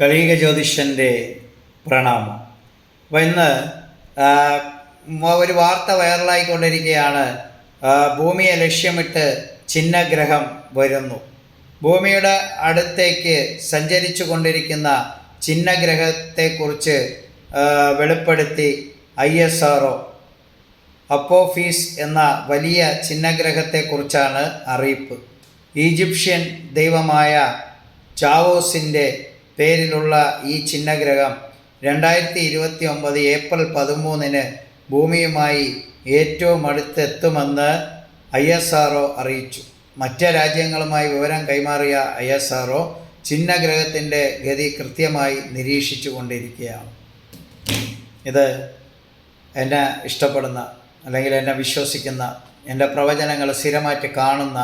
കലീക ജ്യോതിഷന്റെ പ്രണാമം. അപ്പോൾ ഇന്ന് ഒരു വാർത്ത വൈറലായിക്കൊണ്ടിരിക്കുകയാണ്. ഭൂമിയെ ലക്ഷ്യമിട്ട് ചിഹ്നഗ്രഹം വരുന്നു. ഭൂമിയുടെ അടുത്തേക്ക് സഞ്ചരിച്ചു കൊണ്ടിരിക്കുന്ന ചിഹ്നഗ്രഹത്തെക്കുറിച്ച് വെളിപ്പെടുത്തി ഐ എസ് ആർ അപ്പോഫീസ് എന്ന വലിയ ചിഹ്നഗ്രഹത്തെക്കുറിച്ചാണ് അറിയിപ്പ്. ഈജിപ്ഷ്യൻ ദൈവമായ ചാവോസിന്റെ പേരിലുള്ള ഈ ചിഹ്നഗ്രഹം രണ്ടായിരത്തി ഇരുപത്തി ഒമ്പത് ഏപ്രിൽ പതിമൂന്നിന് ഭൂമിയുമായി ഏറ്റവും അടുത്തെത്തുമെന്ന് ഐ എസ് ആർ അറിയിച്ചു. മറ്റ് രാജ്യങ്ങളുമായി വിവരം കൈമാറിയ ഐ എസ് ആർ ചിഹ്നഗ്രഹത്തിന്റെ ഗതി കൃത്യമായി നിരീക്ഷിച്ചു കൊണ്ടിരിക്കുകയാണ് ഇത് എന്നെ ഇഷ്ടപ്പെടുന്ന അല്ലെങ്കിൽ എന്നെ വിശ്വസിക്കുന്ന എന്റെ പ്രവചനങ്ങൾ സ്ഥിരമായിട്ട് കാണുന്ന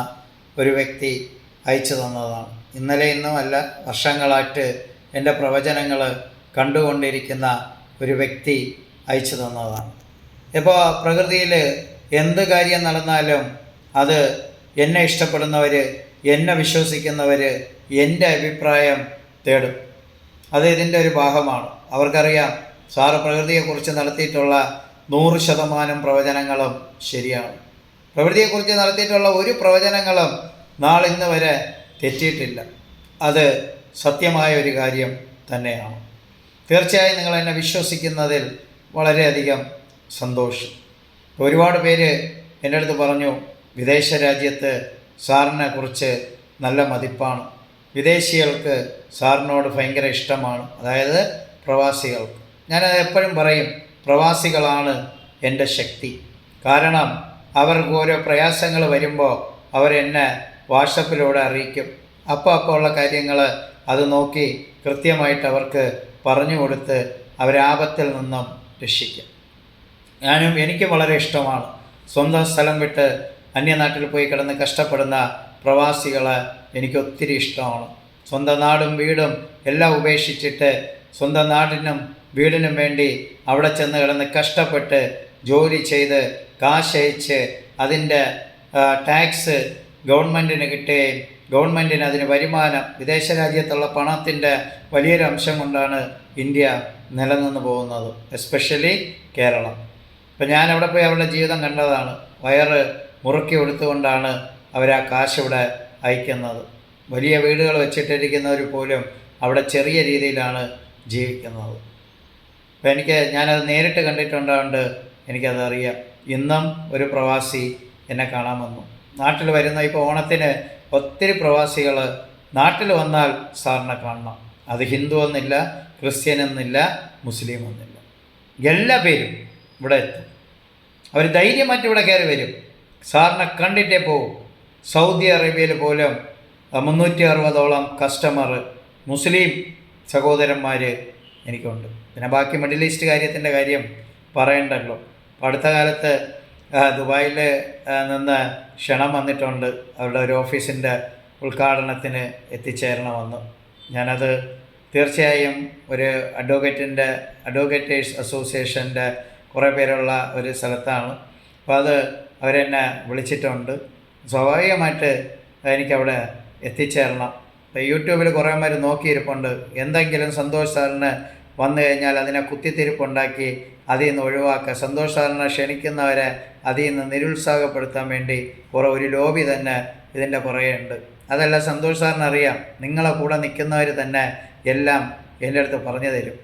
ഒരു വ്യക്തി അയച്ചു തന്നതാണ്. ഇന്നലെ ഇന്നുമല്ല വർഷങ്ങളായിട്ട് എന്റെ പ്രവചനങ്ങൾ കണ്ടുകൊണ്ടിരിക്കുന്ന ഒരു വ്യക്തി അയച്ചു തന്നതാണ്. ഇപ്പോൾ പ്രകൃതിയിൽ എന്ത് കാര്യം നടന്നാലും അത് എന്നെ ഇഷ്ടപ്പെടുന്നവർ എന്നെ വിശ്വസിക്കുന്നവർ എന്റെ അഭിപ്രായം തേടും. അത് ഇതിന്റെ ഒരു ഭാഗമാണ്. അവർക്കറിയാം സാറ് പ്രകൃതിയെക്കുറിച്ച് നടത്തിയിട്ടുള്ള നൂറ് ശതമാനം പ്രവചനങ്ങളും ശരിയാണ്. പ്രകൃതിയെക്കുറിച്ച് നടത്തിയിട്ടുള്ള ഒരു പ്രവചനങ്ങളും നാളിന്ന് വരെ തെറ്റിയിട്ടില്ല. അത് സത്യമായ ഒരു കാര്യം തന്നെയാണ്. തീർച്ചയായും നിങ്ങൾ എന്നെ വിശ്വസിക്കുന്നതിൽ വളരെയധികം സന്തോഷം. ഒരുപാട് പേര് എന്റെ അടുത്ത് പറഞ്ഞു വിദേശ രാജ്യത്ത് സാറിനെ കുറിച്ച് നല്ല മതിപ്പാണ്. വിദേശികൾക്ക് സാറിനോട് ഭയങ്കര ഇഷ്ടമാണ്. അതായത് പ്രവാസികൾക്ക്. ഞാനത് എപ്പോഴും പറയും പ്രവാസികളാണ് എന്റെ ശക്തി. കാരണം അവർക്ക് ഓരോ പ്രയാസങ്ങൾ വരുമ്പോൾ അവരെന്നെ വാട്സപ്പിലൂടെ അറിയിക്കും. അപ്പോൾ അപ്പോൾ ഉള്ള കാര്യങ്ങൾ അത് നോക്കി കൃത്യമായിട്ട് അവർക്ക് പറഞ്ഞു കൊടുത്ത് അവരാപത്തിൽ നിന്നും രക്ഷിക്കും. ഞാനും എനിക്ക് വളരെ ഇഷ്ടമാണ്. സ്വന്തം സ്ഥലം വിട്ട് അന്യനാട്ടിൽ പോയി കിടന്ന് കഷ്ടപ്പെടുന്ന പ്രവാസികളെ എനിക്ക് ഒത്തിരി ഇഷ്ടമാണ്. സ്വന്തം നാടും വീടും എല്ലാം ഉപേക്ഷിച്ചിട്ട് സ്വന്തം നാടിനും വീടിനും വേണ്ടി അവിടെ ചെന്ന് കിടന്ന് കഷ്ടപ്പെട്ട് ജോലി ചെയ്ത് കാശയച്ച് അതിന്റെ ടാക്സ് ഗവൺമെന്റിന് കിട്ടുകയും ഗവൺമെന്റിന് അതിന് വരുമാനം വിദേശ രാജ്യത്തുള്ള പണത്തിന്റെ വലിയൊരു അംശം കൊണ്ടാണ് ഇന്ത്യ നിലനിന്ന് പോകുന്നത് എസ്പെഷ്യലി കേരളം. ഇപ്പം ഞാൻ അവിടെ പോയി അവരുടെ ജീവിതം കണ്ടതാണ്. വയറ് മുറുക്കി കൊടുത്തുകൊണ്ടാണ് അവർ ആ കാശ് ഇവിടെ അയക്കുന്നത്. വലിയ വീടുകൾ വെച്ചിട്ടിരിക്കുന്നവർ പോലും അവിടെ ചെറിയ രീതിയിലാണ് ജീവിക്കുന്നത്. അപ്പം എനിക്ക് ഞാനത് നേരിട്ട് കണ്ടിട്ടുണ്ടാകൊണ്ട് എനിക്കതറിയാം. ഇന്നും ഒരു പ്രവാസി എന്നെ കാണാൻ വന്നു. നാട്ടിൽ വരുന്ന ഇപ്പോൾ ഓണത്തിന് ഒത്തിരി പ്രവാസികൾ നാട്ടിൽ വന്നാൽ സാറിനെ കാണണം. അത് ഹിന്ദു എന്നില്ല ക്രിസ്ത്യൻ എന്നില്ല മുസ്ലിം എന്നില്ല എല്ലാ പേരും ഇവിടെ എത്തും. അവർ ധൈര്യമായിട്ട് ഇവിടെ കയറി വരും. സാറിനെ കണ്ടിട്ടേ പോകും സൗദി അറേബ്യയിൽ പോലും മുന്നൂറ്റി അറുപതോളം കസ്റ്റമർ മുസ്ലിം സഹോദരന്മാർ എനിക്കുണ്ട്. പിന്നെ ബാക്കി മിഡിൽ ഈസ്റ്റ് കാര്യത്തിന്റെ കാര്യം പറയണ്ടല്ലോ. അടുത്ത കാലത്ത് ദുബായിൽ നിന്ന് ക്ഷണം വന്നിട്ടുണ്ട്. അവരുടെ ഒരു ഓഫീസിന്റെ ഉദ്ഘാടനത്തിന് എത്തിച്ചേരണമെന്ന് ഞാനത് തീർച്ചയായും ഒരു അഡ്വക്കേറ്റിന്റെ അഡ്വക്കേറ്റേഴ്സ് അസോസിയേഷന്റെ കുറേ പേരുള്ള ഒരു സ്ഥലത്താണ്. അപ്പോൾ അത് അവരെന്നെ വിളിച്ചിട്ടുണ്ട്. സ്വാഭാവികമായിട്ട് എനിക്കവിടെ എത്തിച്ചേരണം. യൂട്യൂബിൽ കുറേ പേര് നോക്കിയിരിപ്പുണ്ട്. എന്തെങ്കിലും സന്തോഷ് സാറിന് വന്നു കഴിഞ്ഞാൽ അതിനെ കുത്തിത്തിരിപ്പുണ്ടാക്കി അതിൽ നിന്ന് ഒഴിവാക്കുക. സന്തോഷധാരണ ക്ഷണിക്കുന്നവരെ അതിൽ നിന്ന് നിരുത്സാഹപ്പെടുത്താൻ വേണ്ടി കുറേ ഒരു ലോബി തന്നെ ഇതിന്റെ പുറകെയുണ്ട് അതല്ല സന്തോഷധാരണ അറിയാം നിങ്ങളെ കൂടെ നിൽക്കുന്നവർ തന്നെ എല്ലാം എന്റെ അടുത്ത് പറഞ്ഞു തരും.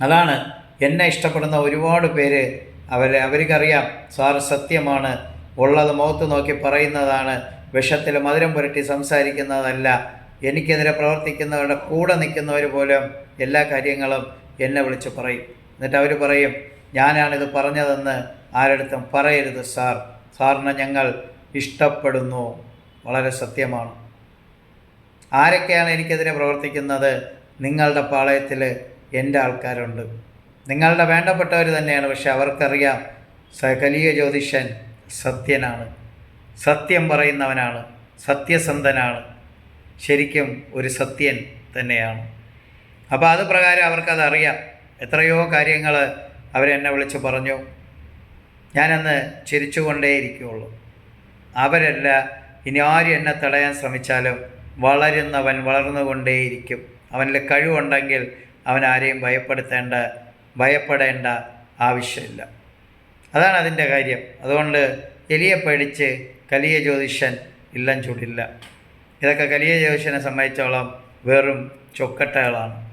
അതാണ് എന്നെ ഇഷ്ടപ്പെടുന്ന ഒരുപാട് പേര് അവരെ അവർക്കറിയാം സാറ് സത്യമാണ് ഉള്ളത് മുഖത്ത് നോക്കി പറയുന്നതാണ് വിഷത്തിൽ മധുരം പുരട്ടി സംസാരിക്കുന്നതല്ല എനിക്കെതിരെ പ്രവർത്തിക്കുന്നവരുടെ കൂടെ നിൽക്കുന്നവർ പോലും എല്ലാ കാര്യങ്ങളും എന്നെ വിളിച്ച് പറയും. എന്നിട്ട് അവർ പറയും ഞാനാണിത് പറഞ്ഞതെന്ന് ആരടുത്തും പറയരുത് സാർ. സാറിനെ ഞങ്ങൾ ഇഷ്ടപ്പെടുന്നു. വളരെ സത്യമാണ്. ആരൊക്കെയാണ് എനിക്കെതിരെ പ്രവർത്തിക്കുന്നത്? നിങ്ങളുടെ പാളയത്തിൽ എന്റെ ആൾക്കാരുണ്ട്. നിങ്ങളുടെ വേണ്ടപ്പെട്ടവർ തന്നെയാണ് പക്ഷെ അവർക്കറിയാം സകലീയ ജ്യോതിഷൻ സത്യനാണ്. സത്യം പറയുന്നവനാണ്. സത്യസന്ധനാണ്. ശരിക്കും ഒരു സത്യൻ തന്നെയാണ്. അപ്പോൾ അത് പ്രകാരം അവർക്കതറിയാം. എത്രയോ കാര്യങ്ങൾ അവരെന്നെ വിളിച്ച് പറഞ്ഞു. ഞാനന്ന് ചിരിച്ചുകൊണ്ടേയിരിക്കുകയുള്ളൂ അവരല്ല ഇനി ആരും എന്നെ തടയാൻ ശ്രമിച്ചാലും വളരുന്നവൻ വളർന്നുകൊണ്ടേയിരിക്കും. അവനിൽ കഴിവുണ്ടെങ്കിൽ അവൻ ആരെയും ഭയപ്പെടുത്തേണ്ട ഭയപ്പെടേണ്ട ആവശ്യമില്ല. അതാണ് അതിന്റെ കാര്യം. അതുകൊണ്ട് എലിയെ പേടിച്ച് കലിയ ജ്യോതിഷൻ ഇല്ലം ചൂടില്ല. ഇതൊക്കെ കലിയ ജ്യോതിഷനെ സംബന്ധിച്ചോളം വെറും ചൊക്കട്ടകളാണ്.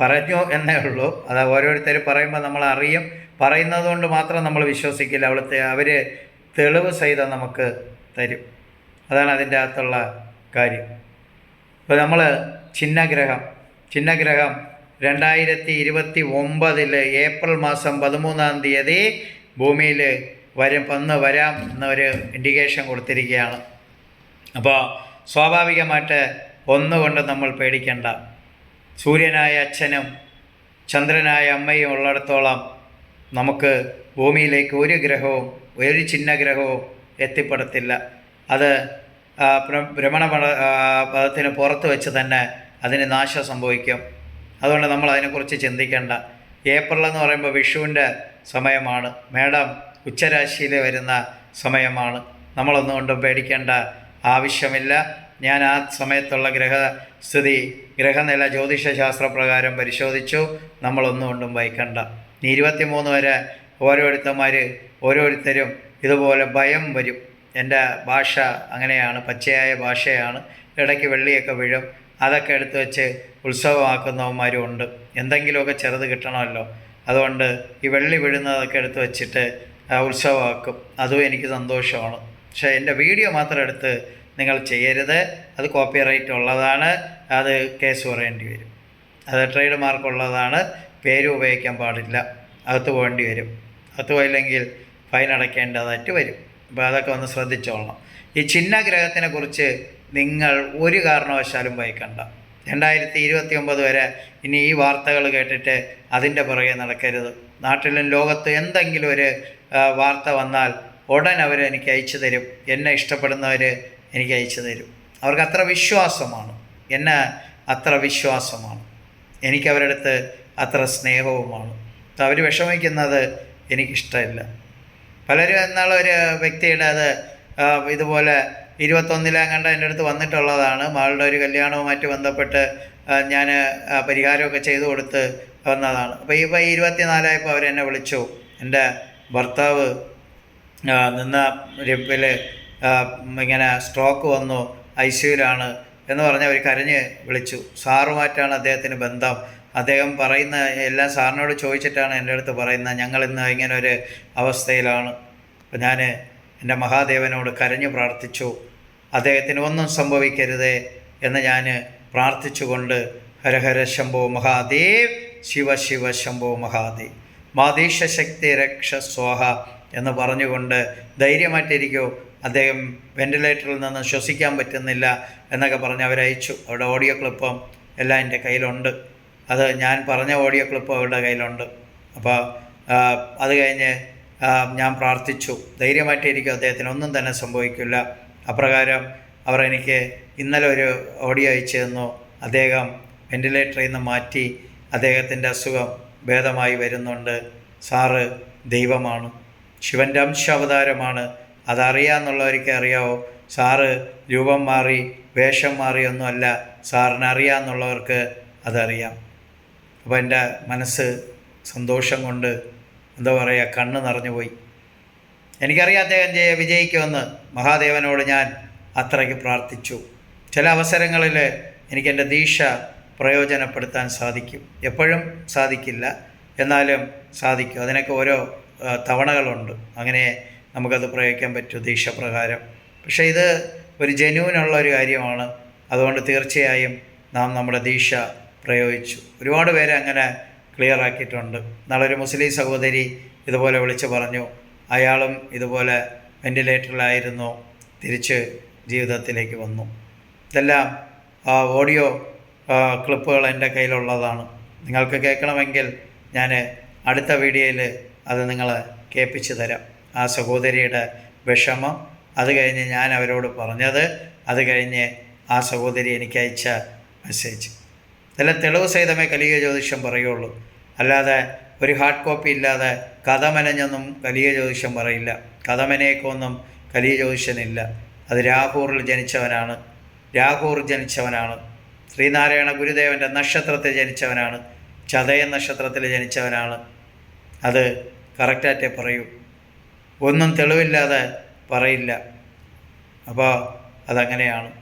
പറഞ്ഞു എന്നേ ഉള്ളൂ. അത് ഓരോരുത്തർ പറയുമ്പോൾ നമ്മൾ അറിയും പറയുന്നത് കൊണ്ട് മാത്രം നമ്മൾ വിശ്വസിക്കില്ല. അവിടുത്തെ അവർ തെളിവ് സഹിതം നമുക്ക് തരും. അതാണ് അതിന്റെ അകത്തുള്ള കാര്യം. ഇപ്പോൾ നമ്മൾ ചിഹ്നഗ്രഹം ചിഹ്നഗ്രഹം രണ്ടായിരത്തി ഇരുപത്തി ഒമ്പതിൽ ഏപ്രിൽ മാസം പതിമൂന്നാം തീയതി ഭൂമിയിൽ വരും വന്ന് വരാം എന്നൊരു ഇൻഡിക്കേഷൻ കൊടുത്തിരിക്കുകയാണ്. അപ്പോൾ സ്വാഭാവികമായിട്ട് ഒന്നുകൊണ്ട് നമ്മൾ പേടിക്കേണ്ട. സൂര്യനായ അച്ഛനും ചന്ദ്രനായ അമ്മയും ഉള്ളിടത്തോളം നമുക്ക് ഭൂമിയിലേക്ക് ഒരു ഗ്രഹവും ഒരു ചിഹ്നഗ്രഹവും എത്തിപ്പെടത്തില്ല. അത് ഭ്രമണ പദത്തിന് പുറത്ത് വെച്ച് തന്നെ അതിന് നാശം സംഭവിക്കും. അതുകൊണ്ട് നമ്മൾ അതിനെക്കുറിച്ച് ചിന്തിക്കേണ്ട. ഏപ്രിൽ എന്ന് പറയുമ്പോൾ വിഷുവിന്റെ സമയമാണ്. മേടം ഉച്ചരാശിയിൽ വരുന്ന സമയമാണ്. നമ്മളൊന്നും കൊണ്ടും പേടിക്കേണ്ട. ആവശ്യമില്ല. ഞാൻ ആ സമയത്തുള്ള ഗ്രഹസ്ഥിതി ഗ്രഹനില ജ്യോതിഷശാസ്ത്രപ്രകാരം പരിശോധിച്ചു. നമ്മളൊന്നും കൊണ്ടും വഹിക്കണ്ട ഇനി ഇരുപത്തിമൂന്ന് വരെ ഓരോരുത്തന്മാർ ഓരോരുത്തരും ഇതുപോലെ ഭയം വരും. എന്റെ ഭാഷ അങ്ങനെയാണ് പച്ചയായ ഭാഷയാണ്. ഇടയ്ക്ക് വെള്ളിയൊക്കെ വീഴും. അതൊക്കെ എടുത്ത് വെച്ച് ഉത്സവമാക്കുന്നവന്മാരും ഉണ്ട്. എന്തെങ്കിലുമൊക്കെ ചെറുത് കിട്ടണമല്ലോ. അതുകൊണ്ട് ഈ വെള്ളി വീഴുന്നതൊക്കെ എടുത്ത് വെച്ചിട്ട് ഉത്സവമാക്കും. അതും എനിക്ക് സന്തോഷമാണ്. പക്ഷേ എന്റെ വീഡിയോ മാത്രം എടുത്ത് നിങ്ങൾ ചെയ്യരുത്. അത് കോപ്പിറൈറ്റ് ഉള്ളതാണ്. അത് കേസ് പറയേണ്ടി വരും. അത് ട്രേഡ് മാർക്ക് ഉള്ളതാണ്. പേര് ഉപയോഗിക്കാൻ പാടില്ല. അകത്ത് പോകേണ്ടി വരും. അകത്ത് പോയില്ലെങ്കിൽ ഫൈൻ അടയ്ക്കേണ്ടതായിട്ട് വരും. അപ്പോൾ അതൊക്കെ ഒന്ന് ശ്രദ്ധിച്ചോളണം. ഈ ചിഹ്നഗ്രഹത്തിനെ കുറിച്ച് നിങ്ങൾ ഒരു കാരണവശാലും ഭയക്കണ്ട. രണ്ടായിരത്തി ഇരുപത്തി ഒമ്പത് വരെ ഇനി ഈ വാർത്തകൾ കേട്ടിട്ട് അതിന്റെ പുറകെ നടക്കരുത്. നാട്ടിലും ലോകത്ത് എന്തെങ്കിലും ഒരു വാർത്ത വന്നാൽ ഉടൻ അവർ എനിക്ക് അയച്ചു തരും. എന്നെ ഇഷ്ടപ്പെടുന്നവർ എനിക്ക് അയച്ചു തരും. അവർക്ക് അത്ര വിശ്വാസമാണ്. എന്നെ അത്ര വിശ്വാസമാണ്. എനിക്കവരടുത്ത് അത്ര സ്നേഹവുമാണ്. അവർ വിഷമിക്കുന്നത് എനിക്കിഷ്ടമില്ല. പലരും എന്നുള്ള ഒരു വ്യക്തിയുടെ അത് ഇതുപോലെ ഇരുപത്തൊന്നിലാം കണ്ട എന്റെ അടുത്ത് വന്നിട്ടുള്ളതാണ്. മകളുടെ ഒരു കല്യാണവുമായിട്ട് ബന്ധപ്പെട്ട് ഞാൻ പരിഹാരമൊക്കെ ചെയ്തു കൊടുത്ത് വന്നതാണ്. അപ്പോൾ ഇപ്പോൾ ഇരുപത്തിനാലായപ്പോൾ അവരെന്നെ വിളിച്ചു. എന്റെ ഭർത്താവ് നിന്ന രപ്പിൽ ഇങ്ങനെ സ്ട്രോക്ക് വന്നു ഐ സിയുലാണ് എന്ന് പറഞ്ഞ് അവർ കരഞ്ഞ് വിളിച്ചു. സാറുമായിട്ടാണ് അദ്ദേഹത്തിന് ബന്ധം. അദ്ദേഹം പറയുന്ന എല്ലാം സാറിനോട് ചോദിച്ചിട്ടാണ് എന്റെ അടുത്ത് പറയുന്നത്. ഞങ്ങൾ ഇന്ന് ഇങ്ങനെ ഒരു അവസ്ഥയിലാണ്. അപ്പം ഞാൻ എന്റെ മഹാദേവനോട് കരഞ്ഞു പ്രാർത്ഥിച്ചു. അദ്ദേഹത്തിന് ഒന്നും സംഭവിക്കരുതേ എന്ന് ഞാൻ പ്രാർത്ഥിച്ചുകൊണ്ട് ഹരഹര ശംഭോ മഹാദേവ് ശിവ ശിവ ശംഭോ മഹാദേവ്. മാതീശ ശക്തി രക്ഷ സ്വാഹ. എന്ന് പറഞ്ഞുകൊണ്ട് ധൈര്യമായിട്ടിരിക്കൂ. അദ്ദേഹം വെന്റിലേറ്ററിൽ നിന്ന് ശ്വസിക്കാൻ പറ്റുന്നില്ല എന്നൊക്കെ പറഞ്ഞ് അവരയച്ചു. അവരുടെ ഓഡിയോ ക്ലിപ്പും എല്ലാം എന്റെ കയ്യിലുണ്ട്. അത് ഞാൻ പറഞ്ഞ ഓഡിയോ ക്ലിപ്പ് അവരുടെ കയ്യിലുണ്ട്. അപ്പോൾ അത് കഴിഞ്ഞ് ഞാൻ പ്രാർത്ഥിച്ചു. ധൈര്യമായിട്ടിരിക്കും അദ്ദേഹത്തിന് ഒന്നും തന്നെ സംഭവിക്കില്ല. അപ്രകാരം അവർ എനിക്ക് ഇന്നലെ ഒരു ഓഡിയോ അയച്ചു തന്നു. അദ്ദേഹം വെന്റിലേറ്ററിൽ നിന്ന് മാറ്റി അദ്ദേഹത്തിന്റെ അസുഖം ഭേദമായി വരുന്നുണ്ട്. സാറ് ദൈവമാണ്. ശിവന്റെ അംശാവതാരമാണ്. അതറിയാമെന്നുള്ളവർക്ക് അറിയാവോ? സാറ് രൂപം മാറി വേഷം മാറിയൊന്നുമല്ല സാറിന് അറിയാമെന്നുള്ളവർക്ക് അതറിയാം. അപ്പോൾ എന്റെ മനസ്സ് സന്തോഷം കൊണ്ട് എന്താ പറയുക കണ്ണ് നിറഞ്ഞു പോയി. എനിക്കറിയാം അദ്ദേഹം ജയ വിജയിക്കുമെന്ന്. മഹാദേവനോട് ഞാൻ അത്രയ്ക്ക് പ്രാർത്ഥിച്ചു. ചില അവസരങ്ങളിൽ എനിക്കെന്റെ ദീക്ഷ പ്രയോജനപ്പെടുത്താൻ സാധിക്കും. എപ്പോഴും സാധിക്കില്ല. എന്നാലും സാധിക്കും. അതിനൊക്കെ ഓരോ തവണകളുണ്ട്. അങ്ങനെ നമുക്കത് പ്രയോഗിക്കാൻ പറ്റും ദീക്ഷപ്രകാരം പക്ഷേ ഇത് ഒരു ജനുവിനുള്ള ഒരു കാര്യമാണ്. അതുകൊണ്ട് തീർച്ചയായും നാം നമ്മുടെ ദീക്ഷ പ്രയോഗിച്ചു. ഒരുപാട് പേരെ അങ്ങനെ ക്ലിയർ ആക്കിയിട്ടുണ്ട്. നാളെ ഒരു മുസ്ലിം സഹോദരി ഇതുപോലെ വിളിച്ച് പറഞ്ഞു അയാളും ഇതുപോലെ വെന്റിലേറ്ററിലായിരുന്നു തിരിച്ച് ജീവിതത്തിലേക്ക് വന്നു. ഇതെല്ലാം ഓഡിയോ ക്ലിപ്പുകൾ എന്റെ കയ്യിലുള്ളതാണ്. നിങ്ങൾക്ക് കേൾക്കണമെങ്കിൽ ഞാൻ അടുത്ത വീഡിയോയിൽ അത് നിങ്ങൾ കേൾപ്പിച്ച് തരാം. ആ സഹോദരിയുടെ വിഷമം അത് കഴിഞ്ഞ് ഞാൻ അവരോട് പറഞ്ഞത് അത് കഴിഞ്ഞ് ആ സഹോദരി എനിക്ക് അയച്ച മെസ്സേജ്. നല്ല തെളിവ് സഹിതമേ കലിക ജ്യോതിഷം പറയുള്ളൂ. അല്ലാതെ ഒരു ഹാർഡ് കോപ്പി ഇല്ലാതെ കഥ മെനഞ്ഞൊന്നും കലിക ജ്യോതിഷം പറയില്ല. കഥ മെനയേക്കൊന്നും കലിക ജ്യോതിഷനില്ല. അത് രാഹൂറിൽ ജനിച്ചവനാണ്. രാഹൂർ ജനിച്ചവനാണ്. ശ്രീനാരായണ ഗുരുദേവന്റെ നക്ഷത്രത്തിൽ ജനിച്ചവനാണ്. ചതയ നക്ഷത്രത്തിൽ ജനിച്ചവനാണ്. അത് കറക്റ്റായിട്ടേ പറയൂ. ഒന്നും തെളിവില്ലാതെ പറയില്ല. അപ്പോൾ അതങ്ങനെയാണ്.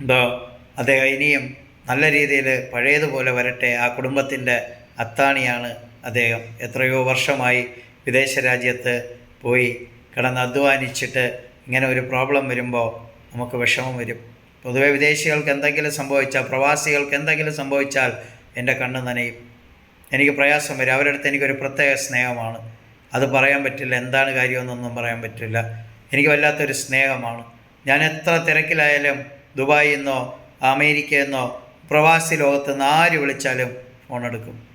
എന്തോ അദ്ദേഹം ഇനിയും നല്ല രീതിയിൽ പഴയതുപോലെ വരട്ടെ. ആ കുടുംബത്തിന്റെ അത്താണിയാണ് അദ്ദേഹം. എത്രയോ വർഷമായി വിദേശ രാജ്യത്ത് പോയി കിടന്ന് അധ്വാനിച്ചിട്ട് ഇങ്ങനെ ഒരു പ്രോബ്ലം വരുമ്പോൾ നമുക്ക് വിഷമം വരും. പൊതുവെ വിദേശികൾക്ക് എന്തെങ്കിലും സംഭവിച്ചാൽ പ്രവാസികൾക്ക് എന്തെങ്കിലും സംഭവിച്ചാൽ എന്റെ കണ്ണ് നനയും. എനിക്ക് പ്രയാസം വരും. അവരുടെ അടുത്ത് എനിക്കൊരു പ്രത്യേക സ്നേഹമാണ്. അത് പറയാൻ പറ്റില്ല. എന്താണ് കാര്യമെന്നൊന്നും പറയാൻ പറ്റില്ല. എനിക്ക് വല്ലാത്തൊരു സ്നേഹമാണ്. ഞാൻ എത്ര തിരക്കിലായാലും ദുബായിൽ നിന്നോ അമേരിക്കയിൽ നിന്നോ പ്രവാസി ലോകത്ത് നിന്ന് ആര് വിളിച്ചാലും ഫോൺ എടുക്കും.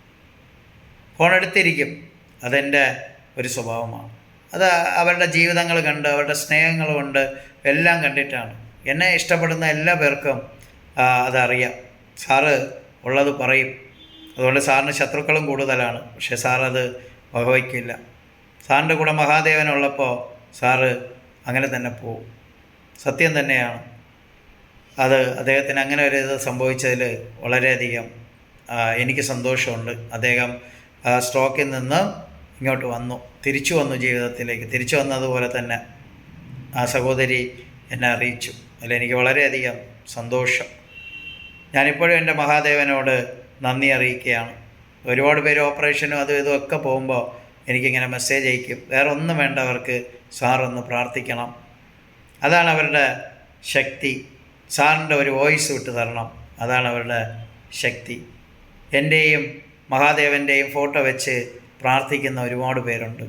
ഫോൺ എടുത്തിരിക്കും. അതെന്റെ ഒരു സ്വഭാവമാണ്. അത് അവരുടെ ജീവിതങ്ങൾ കണ്ട് അവരുടെ സ്നേഹങ്ങൾ കൊണ്ട് എല്ലാം കണ്ടിട്ടാണ്. എന്നെ ഇഷ്ടപ്പെടുന്ന എല്ലാ പേർക്കും അതറിയാം. സാറ് ഉള്ളത് പറയും. അതുകൊണ്ട് സാറിന് ശത്രുക്കളും കൂടുതലാണ്. പക്ഷേ സാറത് വകവയ്ക്കില്ല. സാറിന്റെ കൂടെ മഹാദേവനുള്ളപ്പോൾ സാറ് അങ്ങനെ തന്നെ പോവും. സത്യം തന്നെയാണ്. അത് അദ്ദേഹത്തിന് അങ്ങനെ ഒരു ഇത് സംഭവിച്ചതിൽ വളരെയധികം എനിക്ക് സന്തോഷമുണ്ട്. അദ്ദേഹം സ്ട്രോക്കിൽ നിന്ന് ഇങ്ങോട്ട് വന്നു. തിരിച്ചു വന്നു ജീവിതത്തിലേക്ക്. തിരിച്ചു വന്നതുപോലെ തന്നെ ആ സഹോദരി എന്നെ അറിയിച്ചു. അതിൽ എനിക്ക് വളരെയധികം സന്തോഷം. ഞാനിപ്പോഴും എന്റെ മഹാദേവനോട് നന്ദി അറിയിക്കുകയാണ്. ഒരുപാട് പേര് ഓപ്പറേഷനും അതും ഇതും ഒക്കെ പോകുമ്പോൾ എനിക്കിങ്ങനെ മെസ്സേജ് അയക്കും. വേറെ ഒന്നും വേണ്ടവർക്ക് സാറൊന്ന് പ്രാർത്ഥിക്കണം. അതാണ് അവരുടെ ശക്തി. സാറിന്റെ ഒരു വോയിസ് വിട്ട് തരണം. അതാണ് അവരുടെ ശക്തി. എന്റെയും മഹാദേവന്റെയും ഫോട്ടോ വെച്ച് പ്രാർത്ഥിക്കുന്ന ഒരുപാട് പേരുണ്ട്.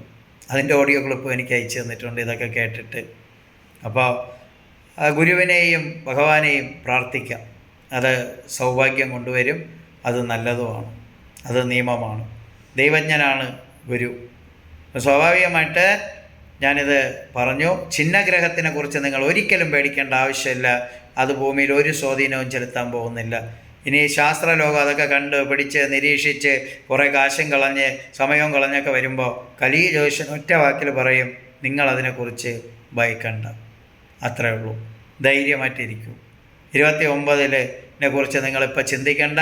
അതിന്റെ ഓഡിയോ ക്ലിപ്പ് എനിക്ക് അയച്ചു തന്നിട്ടുണ്ട് ഇതൊക്കെ കേട്ടിട്ട്. അപ്പോൾ ഗുരുവിനെയും ഭഗവാനെയും പ്രാർത്ഥിക്കാം. അത് സൗഭാഗ്യം കൊണ്ടുവരും. അത് നല്ലതുമാണ്. അത് നിയമമാണ്. ദൈവജ്ഞനാണ് ഗുരു. സ്വാഭാവികമായിട്ട് ഞാനിത് പറഞ്ഞു. ചിഹ്നഗ്രഹത്തിനെ കുറിച്ച് നിങ്ങൾ ഒരിക്കലും പേടിക്കേണ്ട ആവശ്യമില്ല. അത് ഭൂമിയിൽ ഒരു സ്വാധീനവും ചെലുത്താൻ പോകുന്നില്ല. ഇനി ശാസ്ത്രലോകം അതൊക്കെ കണ്ട് പിടിച്ച് നിരീക്ഷിച്ച് കുറേ കാശും കളഞ്ഞ് സമയവും കളഞ്ഞൊക്കെ വരുമ്പോൾ കലി ജോഷൻ ഒറ്റ വാക്കിൽ പറയും നിങ്ങളതിനെക്കുറിച്ച് ഭയക്കണ്ട. അത്രേ ഉള്ളൂ. ധൈര്യമായിട്ടിരിക്കൂ. ഇരുപത്തി ഒമ്പതിനെ കുറിച്ച് നിങ്ങളിപ്പോൾ ചിന്തിക്കേണ്ട.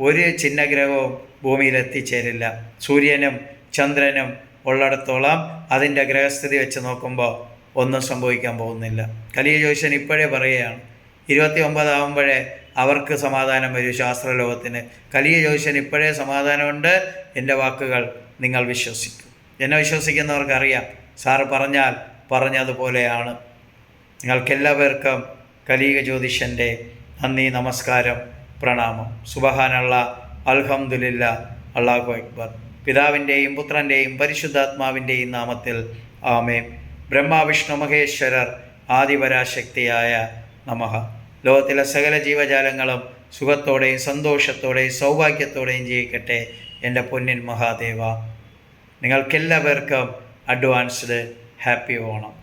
ഒരു ചിഹ്നഗ്രഹവും ഭൂമിയിൽ എത്തിച്ചേരില്ല സൂര്യനും ചന്ദ്രനും ഉള്ളിടത്തോളം അതിന്റെ ഗ്രഹസ്ഥിതി വെച്ച് നോക്കുമ്പോൾ ഒന്നും സംഭവിക്കാൻ പോകുന്നില്ല. കലിയ ജോഷൻ ഇപ്പോഴേ പറയുകയാണ്. ഇരുപത്തി ഒമ്പതാകുമ്പോഴേ അവർക്ക് സമാധാനം വരും ശാസ്ത്രലോകത്തിന്. കലിയ ജോഷൻ ഇപ്പോഴേ സമാധാനമുണ്ട്. എന്റെ വാക്കുകൾ നിങ്ങൾ വിശ്വസിക്കും. എന്നെ വിശ്വസിക്കുന്നവർക്കറിയാം. സാറ് പറഞ്ഞാൽ പറഞ്ഞതുപോലെയാണ്. നിങ്ങൾക്കെല്ലാവർക്കും കലിക ജ്യോതിഷന്റെ നന്ദി നമസ്കാരം പ്രണാമം. സുബഹാനുള്ള അൽഹംദുലില്ല അള്ളാഹു അക്ബർ. പിതാവിന്റെയും പുത്രന്റെയും പരിശുദ്ധാത്മാവിന്റെയും നാമത്തിൽ ആമേ ബ്രഹ്മാവിഷ്ണു മഹേശ്വരർ ആദിപരാശക്തിയായ നമഃ. ലോകത്തിലെ സകല ജീവജാലങ്ങളും സുഖത്തോടെയും സന്തോഷത്തോടെയും സൗഭാഗ്യത്തോടെയും ജീവിക്കട്ടെ എന്റെ പൊന്നിൻ മഹാദേവ. നിങ്ങൾക്കെല്ലാവർക്കും അഡ്വാൻസ്ഡ് ഹാപ്പി ഓണം.